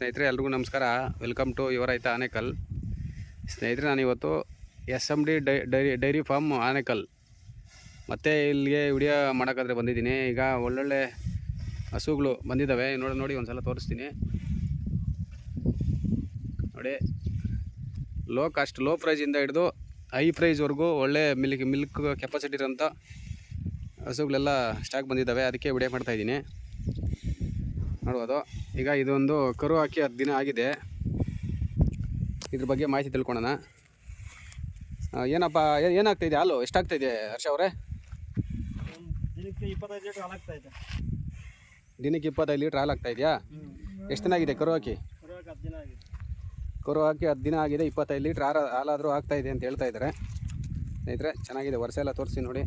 ಸ್ನೇಹಿತರೆ, ಎಲ್ರಿಗೂ ನಮಸ್ಕಾರ. ವೆಲ್ಕಮ್ ಟು ಯುವರ್ ರೈತ ಆನೇಕಲ್. ಸ್ನೇಹಿತರೆ ನಾನಿವತ್ತು S M D dairy dairy farm Anekal. ಮತ್ತು ಇಲ್ಲಿಗೆ ವಿಡಿಯೋ ಮಾಡೋಕ್ಕಾದ್ರೆ ಬಂದಿದ್ದೀನಿ. ಈಗ ಒಳ್ಳೊಳ್ಳೆ ಹಸುಗಳು ಬಂದಿದ್ದಾವೆ. ನೋಡಿ ನೋಡಿ ಒಂದು ಸಲ ತೋರಿಸ್ತೀನಿ. ನೋಡಿ ಲೋ ಕಾಸ್ಟ್ ಲೋ ಪ್ರೈಸಿಂದ ಹಿಡಿದು ಹೈ ಪ್ರೈಸ್ವರೆಗೂ ಒಳ್ಳೆ ಮಿಲ್ಕ್ ಮಿಲ್ಕ್ ಕೆಪಾಸಿಟಿ ಇರೋಂಥ ಹಸುಗಳೆಲ್ಲ ಸ್ಟಾಕ್ ಬಂದಿದ್ದಾವೆ. ಅದಕ್ಕೆ ವಿಡಿಯೋ ಮಾಡ್ತಾಯಿದ್ದೀನಿ ನೋಡ್ಬೋದು. ಈಗ ಇದೊಂದು ಕರು ಹಾಕಿ ಹತ್ತು ದಿನ ಆಗಿದೆ. ಇದ್ರ ಬಗ್ಗೆ ಮಾಹಿತಿ ತಿಳ್ಕೊಳೋಣ ಏನಪ್ಪ ಏನಾಗ್ತಾಯಿದೆ ಹಾಲು ಎಷ್ಟಾಗ್ತಾಯಿದೆ ಹರ್ಷ ಅವರೇ? ದಿನಕ್ಕೆ ಇಪ್ಪತ್ತೈದು ಲೀಟರ್ ಹಾಲಾಗ್ತಾ ದಿನಕ್ಕೆ ಇಪ್ಪತ್ತೈದು ಲೀಟ್ರ್ ಹಾಲು ಆಗ್ತಾ ಇದೆಯಾ? ಎಷ್ಟು ದಿನ ಆಗಿದೆ ಕರು ಹಾಕಿ? ಕರು ಹಾಕಿ ಹತ್ತು ದಿನ ಆಗಿದೆ. ಇಪ್ಪತ್ತೈದು ಲೀಟ್ರ್ ಹಾರ ಹಾಲಾದರೂ ಆಗ್ತಾಯಿದೆ ಅಂತ ಹೇಳ್ತಾ ಇದ್ದಾರೆ. ಸ್ನೇಹಿತರೆ ಚೆನ್ನಾಗಿದೆ. ವರ್ಷ ಎಲ್ಲ ತೋರಿಸಿ ನೋಡಿ.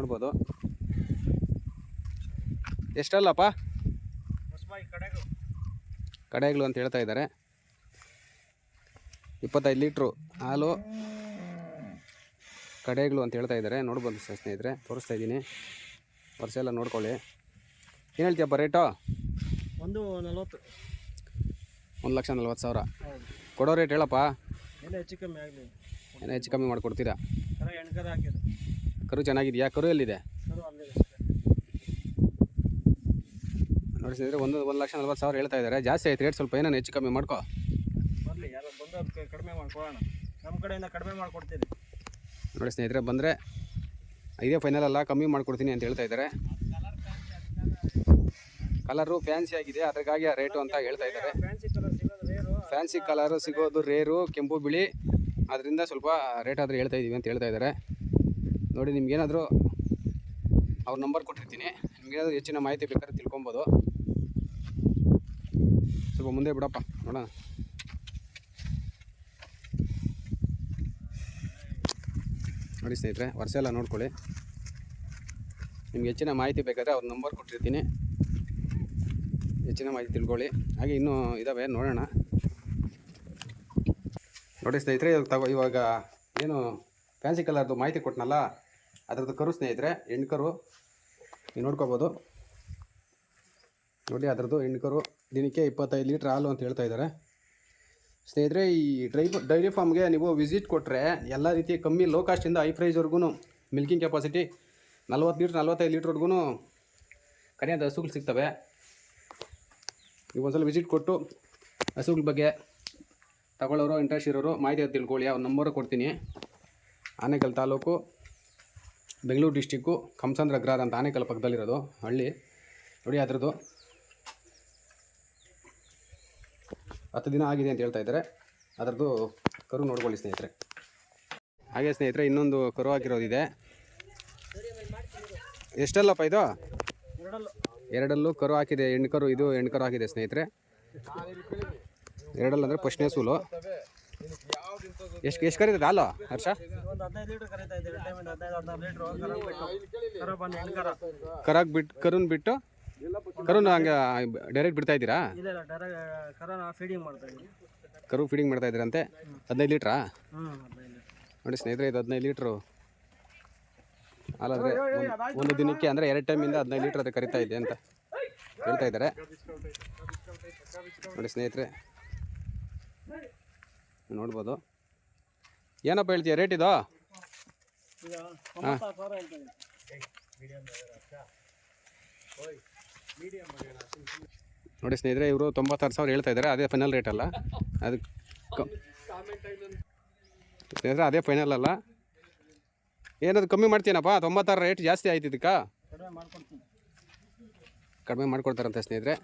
ನೋಡ್ಬೋದು. ಎಷ್ಟಲ್ಲಪ್ಪ? ಕಡೆಗಳು ಅಂತ ಹೇಳ್ತಾ ಇದ್ದಾರೆ. ಇಪ್ಪತ್ತೈದು ಲೀಟ್ರು ಹಾಲು ಕಡೆಗಳು ಅಂತ ಹೇಳ್ತಾ ಇದ್ದಾರೆ. ನೋಡ್ಬೋದು ಸರ್ ಸ್ನೇಹಿತರೆ ತೋರಿಸ್ತಾ ಇದ್ದೀನಿ. ವರ್ಷ ಎಲ್ಲ ನೋಡ್ಕೊಳ್ಳಿ. ಏನು ಹೇಳ್ತೀಯಪ್ಪ ರೇಟು? ಒಂದು ನಲ್ವತ್ತು. ಒಂದು ಲಕ್ಷ ನಲ್ವತ್ತು ಸಾವಿರ. ಕೊಡೋ ರೇಟ್ ಹೇಳಪ್ಪ. ಏನೋ ಹೆಚ್ಚು ಕಮ್ಮಿ ಆಗಲಿ. ಏನೋ ಹೆಚ್ಚು ಕಮ್ಮಿ ಮಾಡಿಕೊಡ್ತೀರಾ? ಕರ ಚೆನ್ನಾಗಿದೆ ಯಾಕೆ ಕರು ಚೆನ್ನಾಗಿದೆಯಾ ಕರು ಎಲ್ಲಿದೆ ನೋಡಿ ಸ್ನೇಹಿತರೆ ಒಂದು ಒಂದು ಲಕ್ಷ ನಲ್ವತ್ತು ಸಾವಿರ ಹೇಳ್ತಾ ಇದ್ದಾರೆ. ಜಾಸ್ತಿ ಆಯ್ತು ರೇಟ್ ಸ್ವಲ್ಪ ಏನೇನು ಹೆಚ್ಚು ಕಮ್ಮಿ ಮಾಡ್ಕೊ. ಬರಲಿ ಯಾರೋ ಬಂದು ಕಡಿಮೆ ಮಾಡ್ಕೊಳ್ಳೋಣ. ನಮ್ಮ ಕಡೆಯಿಂದ ಕಡಿಮೆ ಮಾಡಿಕೊಡ್ತೀನಿ ನೋಡಿ ಸ್ನೇಹಿತರೆ ಬಂದರೆ ಇದೇ ಫೈನಲ್ ಅಲ್ಲ ಕಮ್ಮಿ ಮಾಡಿಕೊಡ್ತೀನಿ ಅಂತ ಹೇಳ್ತಾ ಇದ್ದಾರೆ. ಕಲರು ಫ್ಯಾನ್ಸಿ ಆಗಿದೆ ಅದಕ್ಕಾಗಿ ಆ ರೇಟು ಅಂತ ಹೇಳ್ತಾ ಇದ್ದಾರೆ. ಫ್ಯಾನ್ಸಿ ಕಲರ್ ಸಿಗೋದು ರೇರು ಫ್ಯಾನ್ಸಿ ಕಲರು ಸಿಗೋದು ರೇರು ಕೆಂಪು ಬಿಳಿ. ಅದರಿಂದ ಸ್ವಲ್ಪ ರೇಟ್ ಆದರೆ ಹೇಳ್ತಾ ಇದ್ದೀವಿ ಅಂತ ಹೇಳ್ತಾ ಇದ್ದಾರೆ. ನೋಡಿ, ನಿಮ್ಗೇನಾದರೂ ಅವ್ರ ನಂಬರ್ ಕೊಟ್ಟಿರ್ತೀನಿ. ನಿಮ್ಗೇನಾದರೂ ಹೆಚ್ಚಿನ ಮಾಹಿತಿ ಬೇಕಾದ್ರೆ ತಿಳ್ಕೊಬೋದು. ಸ್ವಲ್ಪ ಮುಂದೆ ಬಿಡಪ್ಪ, ನೋಡೋಣ. ನೋಡಿ ಸ್ನೇಹಿತರೆ, ವರ್ಷ ಎಲ್ಲ ನೋಡ್ಕೊಳ್ಳಿ. ನಿಮ್ಗೆ ಹೆಚ್ಚಿನ ಮಾಹಿತಿ ಬೇಕಾದರೆ ಅವ್ರ ನಂಬರ್ ಕೊಟ್ಟಿರ್ತೀನಿ. ಹೆಚ್ಚಿನ ಮಾಹಿತಿ ತಿಳ್ಕೊಳ್ಳಿ. ಹಾಗೆ ಇನ್ನೂ ಇದ್ದಾವೆ ನೋಡೋಣ. ನೋಡಿ ಸ್ನೇಹಿತರೆ, ಇವಾಗ ತಗೋ ಇವಾಗ ಏನು ಫ್ಯಾನ್ಸಿ ಕಲರ್ದು ಮಾಹಿತಿ ಕೊಟ್ಟನಲ್ಲ ಅದರದ್ದು ಕರು ಸ್ನೇಹಿತರೆ, ಹೆಣ್ಕರು ಕರು ನೀವು ನೋಡ್ಕೋಬೋದು. ನೋಡಿ, ಅದರದ್ದು ಹೆಣ್ಕರು ಕರು ದಿನಕ್ಕೆ ಇಪ್ಪತ್ತೈದು ಲೀಟ್ರ್ ಹಾಲು ಅಂತ ಹೇಳ್ತಾ ಇದ್ದಾರೆ. ಸ್ನೇಹಿತರೆ, ಈ ಡ್ರೈ ಡೈರಿ ಫಾರ್ಮ್ಗೆ ನೀವು ವಿಸಿಟ್ ಕೊಟ್ಟರೆ ಎಲ್ಲ ರೀತಿ ಕಮ್ಮಿ ಲೋ ಕಾಸ್ಟಿಂದ ಹೈ ಪ್ರೈಸ್ವರೆಗೂ ಮಿಲ್ಕಿಂಗ್ ಕೆಪಾಸಿಟಿ ನಲ್ವತ್ತು ಲೀಟ್ರ್, ನಲ್ವತ್ತೈದು ಲೀಟ್ರ್ವರೆಗೂ ಕಡಿಯಾದ ಹಸುಗಳು ಸಿಗ್ತವೆ. ನೀವು ಒಂದ್ಸಲ ವಿಸಿಟ್ ಕೊಟ್ಟು ಹಸುಗಳ ಬಗ್ಗೆ ತಗೊಳ್ಳೋರು ಇಂಟ್ರೆಸ್ಟ್ ಇರೋರು ಮಾಹಿತಿ ತಿಳ್ಕೊಳ್ಳಿ. ಅವ್ರ ನಂಬರು ಕೊಡ್ತೀನಿ. ಆನೇಕಲ್ ತಾಲೂಕು ಬೆಂಗಳೂರು ಡಿಸ್ಟಿಕ್ಕು ಕಂಸಂದ್ರ ಅಗ್ರಹಾರ ಅಂತ ಆನೇಕಲ್ ಪಕ್ಕದಲ್ಲಿರೋದು. ಹಳ್ಳಿ. ನೋಡಿ ಅದರದ್ದು. ಹತ್ತು ದಿನ ಆಗಿದೆ ಅಂತ ಹೇಳ್ತಾ ಇದ್ದಾರೆ. ಅದರದ್ದು ಕರು ನೋಡ್ಕೊಳ್ಳಿ ಸ್ನೇಹಿತರೆ. ಹಾಗೆ ಸ್ನೇಹಿತರೆ, ಇನ್ನೊಂದು ಕರು ಹಾಕಿರೋದಿದೆ. ಎಷ್ಟಲ್ಲಪ್ಪ ಇದು? ಎರಡಲ್ಲೂ ಕರು ಹಾಕಿದೆ. ಹೆಣ್ಣು ಕರು, ಇದು ಹೆಣ್ಣು ಕರು ಹಾಕಿದೆ ಸ್ನೇಹಿತರೆ. ಎರಡಲ್ಲ ಅಂದರೆ ಸೂಲು. ಎಷ್ಟು ಎಷ್ಟು ಕರೀತದೆ ಹಾಲು ಹರ್ಷ? ಕರಾಗ್ ಬಿಟ್ಟು. ಕರುನ್ ಬಿಟ್ಟು? ಕರುನ್ ಹಂಗೆ ಡೈರೆಕ್ಟ್ ಬಿಡ್ತಾ ಇದ್ದೀರಾ? ಕರು ಫೀಡಿಂಗ್ ಮಾಡ್ತಾ ಇದ್ದೀರಂತೆ? ಹದಿನೈದು ಲೀಟ್ರಾ? ಹ್ಞೂ ಹದಿನೈದು ಲೀಟ್ರ್. ನೋಡಿ ಸ್ನೇಹಿತರೆ ಇದು ಹದಿನೈದು ಲೀಟ್ರು. ಹಾಲಾದರೆ ಒಂದು ದಿನಕ್ಕೆ ಅಂದರೆ ಎರಡು ಟೈಮಿಂದ ಹದಿನೈದು ಲೀಟ್ರ್ ಅದು ಕರಿತಾ ಇದೆ ಅಂತ ಹೇಳ್ತಾ ಇದ್ದಾರೆ. ನೋಡಿ ಸ್ನೇಹಿತರೆ ನೋಡ್ಬೋದು. ಏನಪ್ಪ ಹೇಳ್ತೀಯ? ರೇಟ್ ಇದು? ನೋಡಿ ಸ್ನೇಹಿತರೆ ಇವರು ತೊಂಬತ್ತಾರು ಸಾವಿರ ಹೇಳ್ತಾ ಇದ್ದಾರೆ. ಅದೇ ಫೈನಲ್ ರೇಟ್ ಅಲ್ಲ. ಅದು ಸ್ನೇಹಿತರೆ ಅದೇ ಫೈನಲ್ ಅಲ್ಲ. ಏನದು ಕಮ್ಮಿ ಮಾಡ್ತೀನಪ್ಪ? ತೊಂಬತ್ತಾರು ರೇಟ್ ಜಾಸ್ತಿ ಆಯ್ತು ಇದಕ್ಕೆ? ಕಡಿಮೆ ಮಾಡ್ಕೊಡ್ತಾರಂತೆ ಸ್ನೇಹಿತರೆ.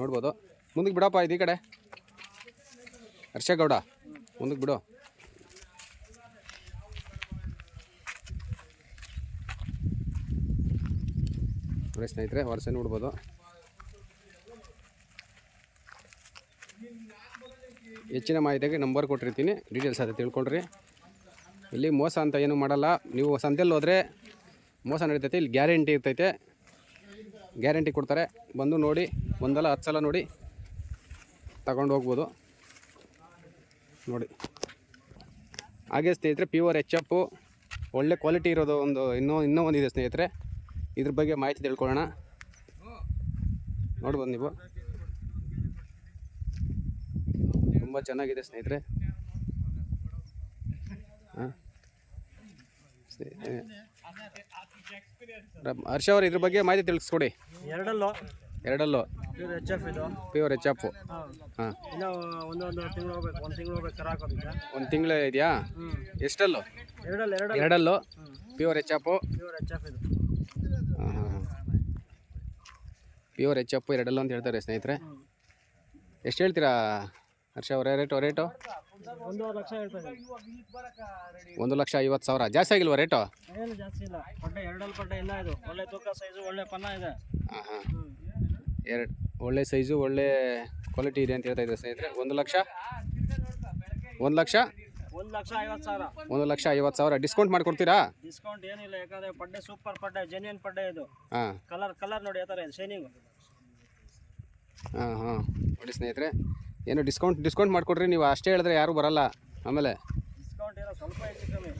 ನೋಡ್ಬೋದು. ಮುಂದಕ್ಕೆ ಬಿಡಪ್ಪ ಇದು ಈ ಕಡೆ. ಹರ್ಷಗೌಡ ಮುಂದಕ್ಕೆ ಬಿಡು. ಸ್ನೇಹಿತರೆ ವರ್ಷ ನೋಡ್ಬೋದು. ಹೆಚ್ಚಿನ ಮಾಹಿತಿಗೆ ನಂಬರ್ ಕೊಟ್ಟಿರ್ತೀನಿ, ಡೀಟೇಲ್ಸ್ ಅದೇ ತಿಳ್ಕೊಳ್ರಿ ಇಲ್ಲಿ ಮೋಸ ಅಂತ ಏನು ಮಾಡಲ್ಲ. ನೀವು ಸಂತೆಯಲ್ಲಿ ಹೋದರೆ ಮೋಸ ನಡೀತೈತೆ, ಇಲ್ಲಿ ಗ್ಯಾರಂಟಿ ಇರ್ತೈತೆ. ಗ್ಯಾರಂಟಿ ಕೊಡ್ತಾರೆ. ಬಂದು ನೋಡಿ, ಒಂದಲ್ಲ ಹತ್ತು ಸಲ ನೋಡಿ ತಗೊಂಡು ಹೋಗ್ಬೋದು. ನೋಡಿ. ಹಾಗೆ ಸ್ನೇಹಿತರೆ ಪ್ಯೂರ್ ಎಚ್ ಎಪ್ಪು ಒಳ್ಳೆ ಕ್ವಾಲಿಟಿ ಇರೋದು ಒಂದು, ಇನ್ನೂ ಇನ್ನೂ ಒಂದಿದೆ ಸ್ನೇಹಿತರೆ. ಇದ್ರ ಬಗ್ಗೆ ಮಾಹಿತಿ ತಿಳ್ಕೊಳ್ಳೋಣ. ನೋಡ್ಬೋದು ನೀವು. ತುಂಬ ಚೆನ್ನಾಗಿದೆ ಸ್ನೇಹಿತರೆ. ಹರ್ಷ ಅವರು ಇದ್ರ ಬಗ್ಗೆ ಮಾಹಿತಿ ತಿಳಿಸ್ಕೊಡಿ. ಎರಡಲ್ಲೋ. ಎರಡಲ್ಲೋ. ಇದು ಎಚ್ ಎಫ್ ಇದು. ಪ್ಯೂರ್ ಎಚ್ ಎಫ್ ಹಾಂ. ಇನ್ನೂ ಒಂದೊಂದು ತಿಂಗಳು ಹೋಗ್ಬೇಕು ಒಂದು ತಿಂಗಳು ಹೋಗ್ಬೇಕು ಕರ ಹಾಕೋದಕ್ಕೆ ಒಂದು ತಿಂಗಳು ಇದೆಯಾ? ಎಷ್ಟಲ್ಲೋ? ಎರಡಲ್ಲ ಎರಡಲ್ಲೂ. Pure H F pure H F ಇದು ಹಾಂ ಹಾಂ ಪ್ಯೂರ್ ಎಚ್ ಎಫ್ ಎರಡಲ್ಲ ಅಂತ ಹೇಳ್ತಾರೆ ಸ್ನೇಹಿತರೆ. ಎಷ್ಟು ಹೇಳ್ತೀರಾ ಹರ್ಷ ಅವರೇ ರೇಟು ರೇಟು? ಒಂದು ಲಕ್ಷ ಐವತ್ತು ಸಾವಿರ. ಜಾಸ್ತಿ ಆಗಿಲ್ವಾ ರೇಟು? ಎರಡು ಒಳ್ಳೆ ಸೈಜು ಒಳ್ಳೆ ಕ್ವಾಲಿಟಿ ಇದೆ ಅಂತ ಹೇಳ್ತಾ ಇದ್ದಾರೆ ಸ್ನೇಹಿತರೆ. ಒಂದು ಲಕ್ಷ? ಒಂದು ಲಕ್ಷ? ಒಂದು ಲಕ್ಷ ಐವತ್ತು ಸಾವಿರ. ಒಂದು ಲಕ್ಷ ಐವತ್ತು ಸಾವಿರ. ಡಿಸ್ಕೌಂಟ್ ಮಾಡಿಕೊಡ್ತೀರಾ? ಡಿಸ್ಕೌಂಟ್ ಏನಿಲ್ಲ. ಯಾಕಂದ್ರೆ ಪಡ್ಡೆ ಸೂಪರ್ ಪಡ್ಡೆ ಜೆನ್ಯನ್ ಪಡ್ಡೆ ಇದು. ಹಾಂ. ಕಲರ್ ಕಲರ್ ನೋಡಿ ಯಾವ ಥರ ಇದೆ. ಶೈನಿಂಗ್. ಹಾಂ ಹಾಂ. ನೋಡಿ ಸ್ನೇಹಿತರೆ ಏನು ಡಿಸ್ಕೌಂಟ್ ಡಿಸ್ಕೌಂಟ್ ಮಾಡಿಕೊಡ್ರಿ ನೀವು ಅಷ್ಟೇ ಹೇಳಿದ್ರೆ ಯಾರೂ ಬರಲ್ಲ. ಆಮೇಲೆ ಡಿಸ್ಕೌಂಟ್ ಇಲ್ಲ ಸ್ವಲ್ಪ ಹೆಚ್ಚು ಕಮ್ಮಿ.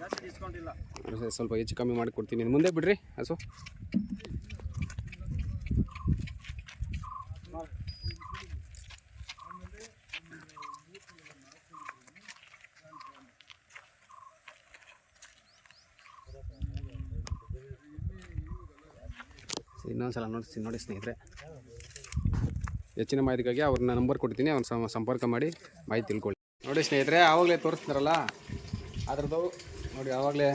ಮಾಡಿಕೊಡ್ತೀನಿ ಡಿಸ್ಕೌಂಟ್ ಇಲ್ಲ. ನೋಡಿ ಸ್ವಲ್ಪ ಹೆಚ್ಚು ಕಮ್ಮಿ ಮಾಡಿ ಕೊಡ್ತೀನಿ ಇನ್ನು ಮುಂದೆ ಬಿಡ್ರಿ ಹಸು. ಇನ್ನೊಂದ್ಸಲ ನೋಡಿ ನೋಡಿ ಸ್ನೇಹಿತರೆ. ಹೆಚ್ಚಿನ ಮಾಹಿತಿಗಾಗಿ ಅವ್ರನ್ನ ನಂಬರ್ ಕೊಡ್ತೀನಿ, ಅವ್ರನ್ನ ಸಂಪರ್ಕ ಮಾಡಿ ಮಾಹಿತಿ ತಿಳ್ಕೊಳ್ಳಿ. ನೋಡಿ ಸ್ನೇಹಿತರೆ, ಆವಾಗಲೇ ತೋರಿಸ್ತಾರಲ್ಲ ಅದ್ರದ್ದು ನೋಡಿ, ಆವಾಗಲೇ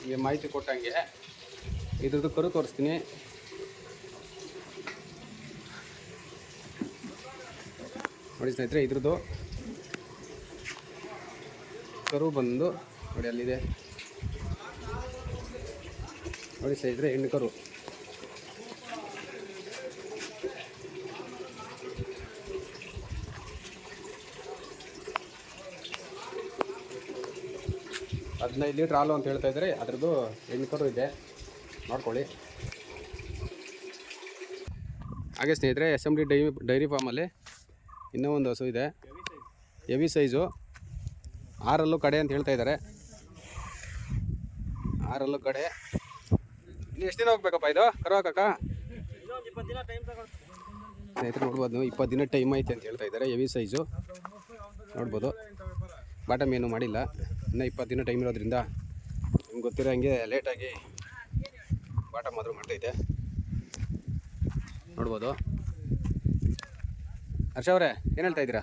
ನಿಮಗೆ ಮಾಹಿತಿ ಕೊಟ್ಟಂಗೆ ಇದ್ರದ್ದು ಕರು ತೋರಿಸ್ತೀನಿ. ನೋಡಿ ಸ್ನೇಹಿತರೆ, ಇದ್ರದ್ದು ಕರು ಬಂದು ನೋಡಿ ಅಲ್ಲಿದೆ. ನೋಡಿ ಸ್ನೇಹಿತರೆ, ಹೆಣ್ಣು ಕರು. ಹದಿನೈದು ಲೀಟ್ರ್ ಹಾಲು ಅಂತ ಹೇಳ್ತಾ ಇದ್ದಾರೆ. ಅದ್ರದ್ದು ಹೆಣ್ಣು ಇದೆ. ನೋಡ್ಕೊಳ್ಳಿ. ಹಾಗೆ ಸ್ನೇಹಿತರೆ S M D dairy dairy ಫಾರ್ಮಲ್ಲಿ ಇನ್ನೂ ಒಂದು ಹಸು ಇದೆ. ಎವಿ ಸೈಜು ಆರಲ್ಲೂ ಕಡೆ ಅಂತ ಹೇಳ್ತಾ ಇದ್ದಾರೆ. ಆರಲ್ಲೂ ಕಡೆ. ಇನ್ನು ಎಷ್ಟು ದಿನ ಹೋಗ್ಬೇಕಪ್ಪ ಇದು? ಕರು ಸ್ನೇಹಿತರೆ, ನೋಡ್ಬೋದು ಇಪ್ಪತ್ತು ದಿನ ಟೈಮ್ ಐತೆ ಅಂತ ಹೇಳ್ತಾ ಇದ್ದಾರೆ. ಎವಿ ಸೈಜು ನೋಡ್ಬೋದು. ಬಾಟಮ್ ಏನು ಮಾಡಿಲ್ಲ. ಇನ್ನೂ ಇಪ್ಪತ್ತು ದಿನ ಟೈಮ್ ಇರೋದ್ರಿಂದ ನಿಮ್ಗೆ ಗೊತ್ತಿರೋ ಹಂಗೆ ಲೇಟಾಗಿ ಬಾಟಮ್ ಮಾತ್ರ ಮಾಡ್ತೈತೆ ನೋಡ್ಬೋದು. ಹರ್ಷ ಅವರೇ ಏನು ಹೇಳ್ತಾ ಇದ್ದೀರಾ?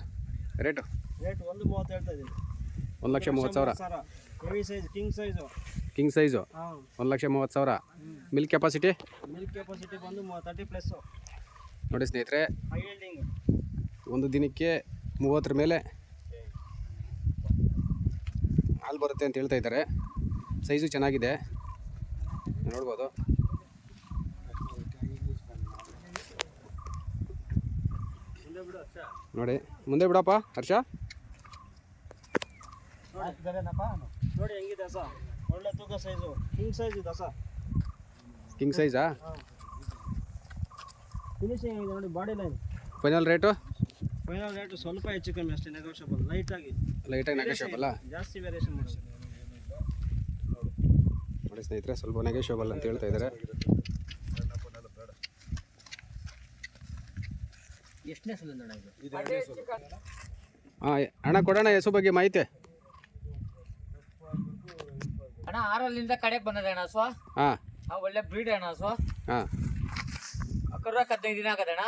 ರೇಟು ರೇಟ್ ಒಂದು ಮೂವತ್ತು ಹೇಳ್ತಾ ಇದ್ದೀನಿ. ಒಂದು ಲಕ್ಷ ಮೂವತ್ತು ಸಾವಿರ. Heavy size king size king size ಒಂದು ಲಕ್ಷ ಮೂವತ್ತು ಸಾವಿರ. ಮಿಲ್ಕ್ ಕೆಪಾಸಿಟಿ ಮಿಲ್ಕ್ ಕೆಪಾಸಿಟಿ ಬಂದು ತರ್ಟಿ ಪ್ಲಸ್ಸು ನೋಡಿ ಸ್ನೇಹಿತರೆ ಒಂದು ದಿನಕ್ಕೆ ಮೂವತ್ತರ ಮೇಲೆ ಹಾಲು ಬರುತ್ತೆ ಅಂತ ಹೇಳ್ತಾ ಇದ್ದಾರೆ. ಸೈಜು ಚೆನ್ನಾಗಿದೆ. ನೋಡ್ಬೋದು. ನೋಡಿ ಮುಂದೆ ಬಿಡಪ್ಪ ಹರ್ಷ. ನೋಡಿ ಹೆಂಗಿದೆ ಸರ್ ಒಳ್ಳೆ ತೂಕ ಸೈಜು ಕಿಂಗ್ ಸೈಜ್ ಇದೆ ಹಸ ಕಿಂಗ್ ಸೈಜಾ ಫಿನಿಶಿಂಗ್ ಆಗಿದೆ ನೋಡಿ body line final rate final rate ಸ್ವಲ್ಪ ಹೆಚ್ಚು ಕಮ್ಮಿ ಅಷ್ಟೇ ನೆಗೋಷಿಯಬಲ್ ಲೈಟಾಗಿ ಲೈಟಾಗಿ ನೆಗೋಷಿಯಬಲ್ಲ ಜಾಸ್ತಿ ವೇರಿಯೇಷನ್ ನೋಡಿ ಸ್ನೇಹಿತರೆ ಸ್ವಲ್ಪ ನೆಗೋಷಿಯಬಲ್ ಅಂತ ಹೇಳ್ತಾ ಇದ್ದಾರೆ. ಎಷ್ಟನೇ ಸಲ ಇದು? ಹಾಂ ಹಣ ಕೊಡೋಣ ಹೆಸರು ಬಗ್ಗೆ ಮಾಹಿತಿ. ಅಣ್ಣ ಆರಲ್ಲಿಂದ ಕಡೆಗೆ ಬಂದದೆ ಅಣ್ಣ ಸ್ವ? ಹಾಂ ಆ ಒಳ್ಳೆ ಬ್ರೀಡ್ ಅಣ್ಣ ಸ್ವ? ಹಾಂ ಕರ್ರಕ್ಕೆ ಹದಿನೈದು ದಿನ ಆಗದಣ್ಣ?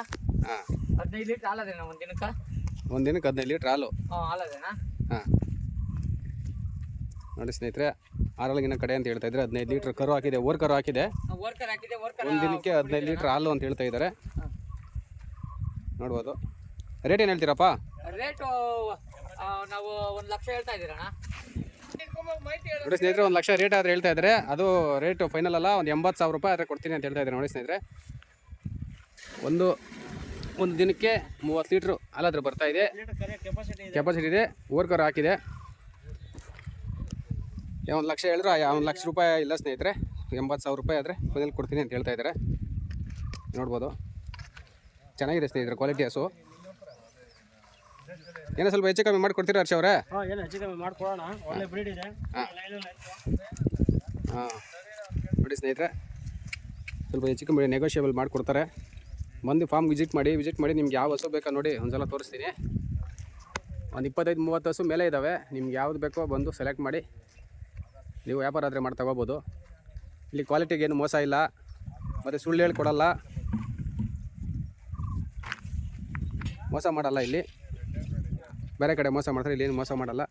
ಹಾಂ ಹದಿನೈದು ಲೀಟ್ರ್ ಹಾಲದೇನ ಒಂದು ದಿನಕ್ಕೆ ಒಂದು ದಿನಕ್ಕೆ ಹದಿನೈದು ಲೀಟ್ರ್ ಹಾಲು. ಹಾಂ ಹಾಲದೇನ? ಹಾಂ. ನೋಡಿ ಸ್ನೇಹಿತರೆ ಆರಳಗಿನ ಕಡೆ ಅಂತ ಹೇಳ್ತಾ ಇದ್ದಾರೆ ಹದಿನೈದು ಲೀಟ್ರ್ ಕರು ಹಾಕಿದೆ ಓರ್ ಕರು ಹಾಕಿದೆ. ಒಂದು ದಿನಕ್ಕೆ ಹದಿನೈದು ಲೀಟ್ರ್ ಹಾಲು ಅಂತ ಹೇಳ್ತಾ ಇದ್ದಾರೆ ನೋಡ್ಬೋದು. ರೇಟ್ ಏನು ಹೇಳ್ತೀರಪ್ಪ? ರೇಟು ನಾವು ಒಂದು ಲಕ್ಷ ಹೇಳ್ತಾ ಇದ್ದೀರಣ್ಣ. ನೋಡಿ ಸ್ನೇಹಿತರೆ ಒಂದು ಲಕ್ಷ ರೇಟ್ ಆದ್ರೆ ಹೇಳ್ತಾ ಇದ್ದಾರೆ ಅದು ರೇಟು ಫೈನಲ್ ಅಲ್ಲ ಒಂದು ಎಂಬತ್ತು ಸಾವಿರ ರೂಪಾಯಿ ಆದರೆ ಕೊಡ್ತೀನಿ ಅಂತ ಹೇಳ್ತಾ ಇದ್ದಾರೆ ನೋಡಿ ಸ್ನೇಹಿತರೆ. ಒಂದು ಒಂದು ದಿನಕ್ಕೆ ಮೂವತ್ತು ಲೀಟ್ರು ಹಾಲಾದ್ರೆ ಬರ್ತಾ ಇದೆ. ಕೆಪಾಸಿಟಿ ಇದೆ ಕೆಪಾಸಿಟಿ ಇದೆ ಓರ್ಕರ್ ಹಾಕಿದೆ ಒಂದು ಲಕ್ಷ ಹೇಳಿದ್ರು ಒಂದು ಲಕ್ಷ ರೂಪಾಯಿ ಇಲ್ಲ ಸ್ನೇಹಿತರೆ ಎಂಬತ್ತು ಸಾವಿರ ರೂಪಾಯಿ ಆದರೆ ಮನೇಲಿ ಕೊಡ್ತೀನಿ ಅಂತ ಹೇಳ್ತಾ ಇದ್ದಾರೆ ನೋಡ್ಬೋದು. ಚೆನ್ನಾಗಿದೆ ಸ್ನೇಹಿತರೆ ಕ್ವಾಲಿಟಿ ಹಸು. ಏನೋ ಸ್ವಲ್ಪ ಹೆಚ್ಚು ಕಮ್ಮಿ ಮಾಡಿಕೊಡ್ತೀರಾ ಹರ್ಷ ಅವರೇ? ಹಾಂ ನೋಡಿ ಸ್ನೇಹಿತರೆ ಸ್ವಲ್ಪ ಹೆಚ್ಚು ಕಮ್ಮಿ ನೆಗೋಷಿಯೇಬಲ್ ಮಾಡಿಕೊಡ್ತಾರೆ. ಬಂದು ಫಾರ್ಮ್ ವಿಸಿಟ್ ಮಾಡಿ ವಿಸಿಟ್ ಮಾಡಿ ನಿಮ್ಗೆ ಯಾವ ಹಸು ಬೇಕೋ ನೋಡಿ ಒಂದ್ಸಲ ತೋರಿಸ್ತೀನಿ. ಒಂದು ಇಪ್ಪತ್ತೈದು, ಮೂವತ್ತು ಹಸು ಮೇಲೆ ಇದ್ದಾವೆ ನಿಮ್ಗೆ ಯಾವ್ದು ಬೇಕೋ ಬಂದು ಸೆಲೆಕ್ಟ್ ಮಾಡಿ. ನೀವು ವ್ಯಾಪಾರ ಆದರೆ ಮಾಡಿ ತಗೋಬೋದು. ಇಲ್ಲಿ ಕ್ವಾಲಿಟಿಗೆ ಏನು ಮೋಸ ಇಲ್ಲ. ಮತ್ತು ಸುಳ್ಳು ಹೇಳಿ ಕೊಡಲ್ಲ. ಮೋಸ ಮಾಡಲ್ಲ ಇಲ್ಲಿ. ಬೇರೆ ಕಡೆ ಮೋಸ ಮಾಡ್ತಾರೆ, ಇಲ್ಲಿ ಏನು ಮೋಸ ಮಾಡಲ್ಲ.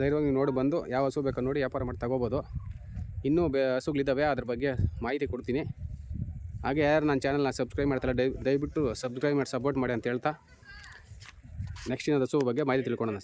ಧೈರ್ಯವಾಗಿ ನೀವು ನೋಡಿ ಬಂದು ಯಾವ ಹಸು ಬೇಕೋ ನೋಡಿ ವ್ಯಾಪಾರ ಮಾಡಿ ತಗೋಬೋದು. ಇನ್ನೂ ಬೇ ಹಸುಗಳಿದ್ದಾವೆ ಅದ್ರ ಬಗ್ಗೆ ಮಾಹಿತಿ ಕೊಡ್ತೀನಿ. ಹಾಗೆ ಯಾರು ನನ್ನ ಚಾನಲ್ನ ಸಬ್ಸ್ಕ್ರೈಬ್ ಮಾಡ್ತಾರೆ ದಯ ದಯವಿಟ್ಟು ಸಬ್ಸ್ಕ್ರೈಬ್ ಮಾಡಿ ಸಪೋರ್ಟ್ ಮಾಡಿ ಅಂತ ಹೇಳ್ತಾ ನೆಕ್ಸ್ಟ್ ಹಸು ಬಗ್ಗೆ ಮಾಹಿತಿ ತಿಳ್ಕೊಳ್ಳೋಣ